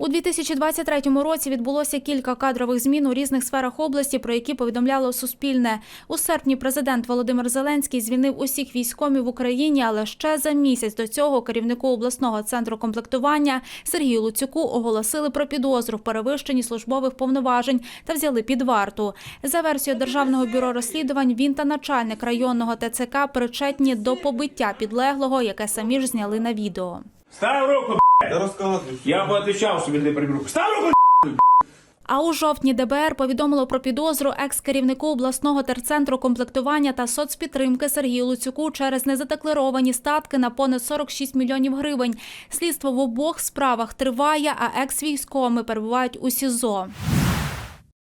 У 2023 році відбулося кілька кадрових змін у різних сферах області, про які повідомляло Суспільне. У серпні президент Володимир Зеленський звільнив усіх військомів в Україні, але ще за місяць до цього керівнику обласного центру комплектування Сергію Луцюку оголосили про підозру в перевищенні службових повноважень та взяли під варту. За версією Державного бюро розслідувань, він та начальник районного ТЦК причетні до побиття підлеглого, яке самі ж зняли на відео. Руку, Я розказую. я поотвечав, що він не приберу. Став руку, А у жовтні ДБР повідомило про підозру екс-керівнику обласного терцентру комплектування та соцпідтримки Сергію Луцюку через незадекларовані статки на понад 46 мільйонів гривень. Слідство в обох справах триває, а екс-військовими перебувають у СІЗО.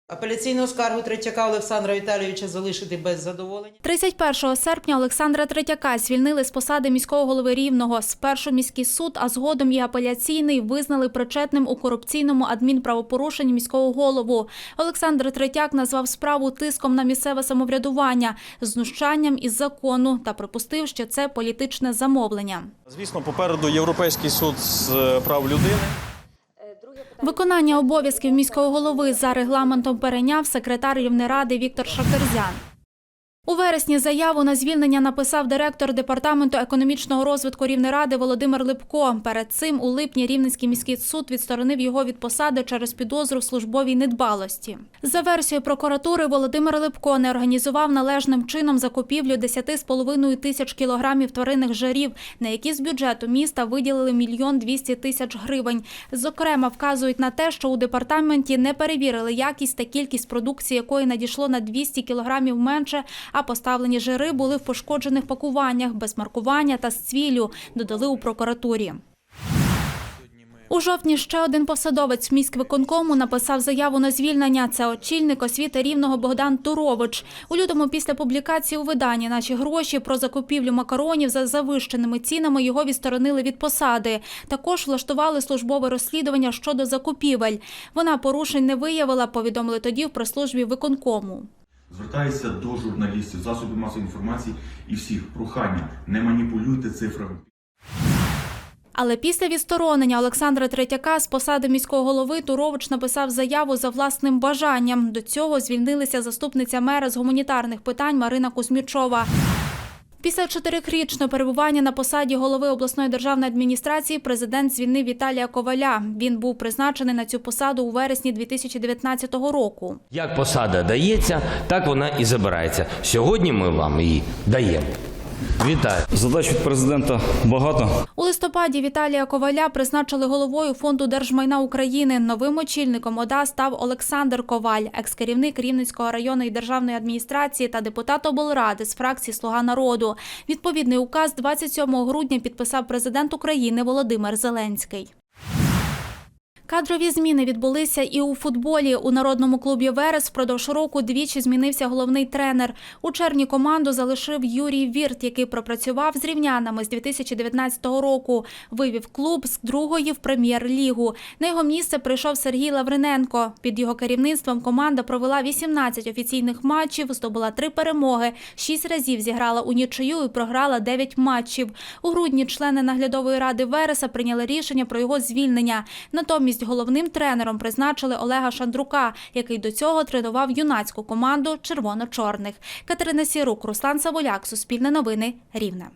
Апеляційну скаргу Третьяка Олександра Віталійовича залишити без задоволення. 31 серпня Олександра Третяка звільнили з посади міського голови Рівного. Спершу міський суд, а згодом і апеляційний визнали причетним у корупційному адмінправопорушенні міського голову. Олександр Третяк назвав справу тиском на місцеве самоврядування, знущанням із закону та припустив, що це політичне замовлення. Звісно, попереду Європейський суд з е, прав людини. Виконання обов'язків міського голови за регламентом перейняв секретар Рівнеради Віктор Шакерзян. У вересні заяву на звільнення написав директор департаменту економічного розвитку Рівнеради Володимир Липко. Перед цим у липні Рівненський міський суд відсторонив його від посади через підозру в службовій недбалості. За версією прокуратури, Володимир Липко не організував належним чином закупівлю 10,5 тисяч кілограмів тваринних жарів, на які з бюджету міста виділили мільйон 200 тисяч гривень. Зокрема, вказують на те, що у департаменті не перевірили якість та кількість продукції, якої надійшло на 200 кілограмів менше, а поставлені жири були в пошкоджених пакуваннях без маркування та з цвіллю, додали у прокуратурі. У жовтні ще один посадовець міськвиконкому написав заяву на звільнення. Це очільник освіти рівного Богдан Турович. У лютому після публікації у виданні наші гроші про закупівлю макаронів за завищеними цінами його відсторонили від посади. Також влаштували службове розслідування щодо закупівель. Вона порушень не виявила, повідомили тоді в прес-службі виконкому. Звертаюся до журналістів, засобів масової інформації і всіх прохання, не маніпулюйте цифрами. Але після відсторонення Олександра Третяка з посади міського голови Турович написав заяву за власним бажанням. До цього звільнилися заступниця мера з гуманітарних питань Марина Кузьмічова. Після чотирирічного перебування на посаді голови обласної державної адміністрації президент звільнив Віталія Коваля. Він був призначений на цю посаду у вересні 2019 року. Як посада дається, так вона і забирається. Сьогодні ми вам її даємо. Вітаю. Задач від президента багато. У листопаді Віталія Коваля призначили головою фонду держмайна України. Новим очільником ОДА став Олександр Коваль, екс-керівник Рівненського районної державної адміністрації та депутат облради з фракції Слуга народу. Відповідний указ 27 грудня підписав президент України Володимир Зеленський. Кадрові зміни відбулися і у футболі. У народному клубі Верес впродовж року двічі змінився головний тренер. У червні команду залишив Юрій Вірт, який пропрацював з рівнянами з 2019 року. Вивів клуб з другої в прем'єр-лігу. На його місце прийшов Сергій Лавриненко. Під його керівництвом команда провела 18 офіційних матчів, здобула три перемоги, шість разів зіграла у нічию і програла 9 матчів. У грудні члени наглядової ради Вереса прийняли рішення про його звільнення. Натомість головним тренером призначили Олега Шандрука, який до цього тренував юнацьку команду червоно-чорних. Катерина Сірук, Руслан Саволяк, Суспільне новини, Рівне.